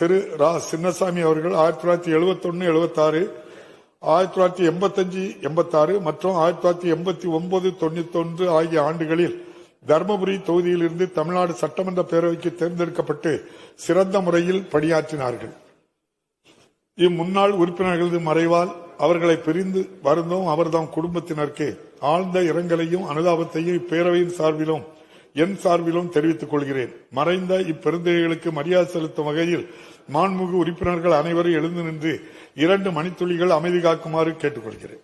திரு ரா. சின்னசாமி அவர்கள் ஆயிரத்தி தொள்ளாயிரத்தி எழுபத்தி ஒன்னு எழுபத்தாறு ஆயிரத்தி தொள்ளாயிரத்தி எண்பத்தஞ்சு எண்பத்தாறு மற்றும் ஆயிரத்தி தொள்ளாயிரத்தி எண்பத்தி ஒன்பது தொண்ணூத்தி ஒன்று ஆகிய ஆண்டுகளில் தருமபுரி தொகுதியிலிருந்து தமிழ்நாடு சட்டமன்ற பேரவைக்கு தேர்ந்தெடுக்கப்பட்டு சிறந்த முறையில் பணியாற்றினார்கள். இம்முன்னாள் உறுப்பினர்களது மறைவால் அவர்களை பிரிந்து வருந்தோம். அவர்தம் குடும்பத்தினருக்கு ஆழ்ந்த இரங்கலையும் அனுதாபத்தையும் இப்பேரவையின் சார்பிலும் என் சார்பிலும் தெரிவித்துக் கொள்கிறேன். மறைந்த இப்பெருந்தகைகளுக்கு மரியாதை செலுத்தும் வகையில் மாண்புமிகு உறுப்பினர்கள் அனைவரும் எழுந்து நின்று இரண்டு மணித்துளிகள் அமைதி காக்குமாறு கேட்டுக்கொள்கிறேன்.